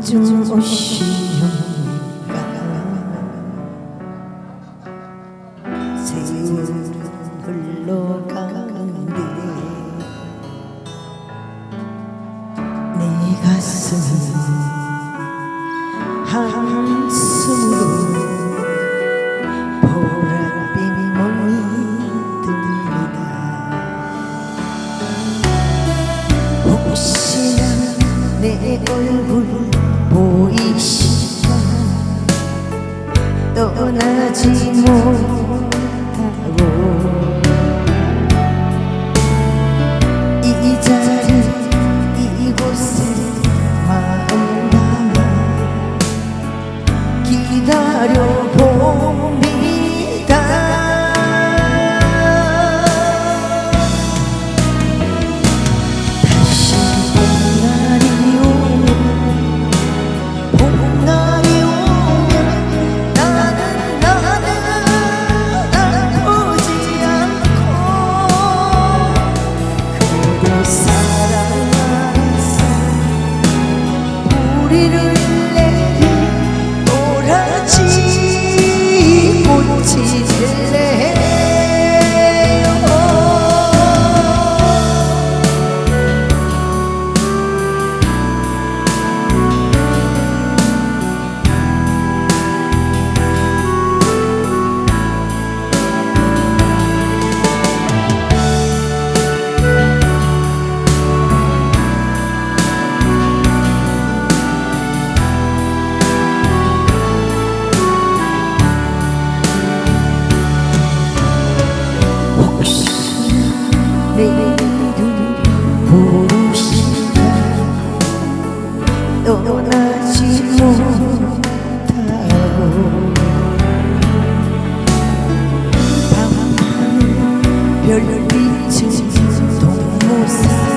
오시는가 세월은 흘러가는데 내 가슴은 한숨으로 내 얼굴 보이시나 떠나지 못 우리를 轻轻松松，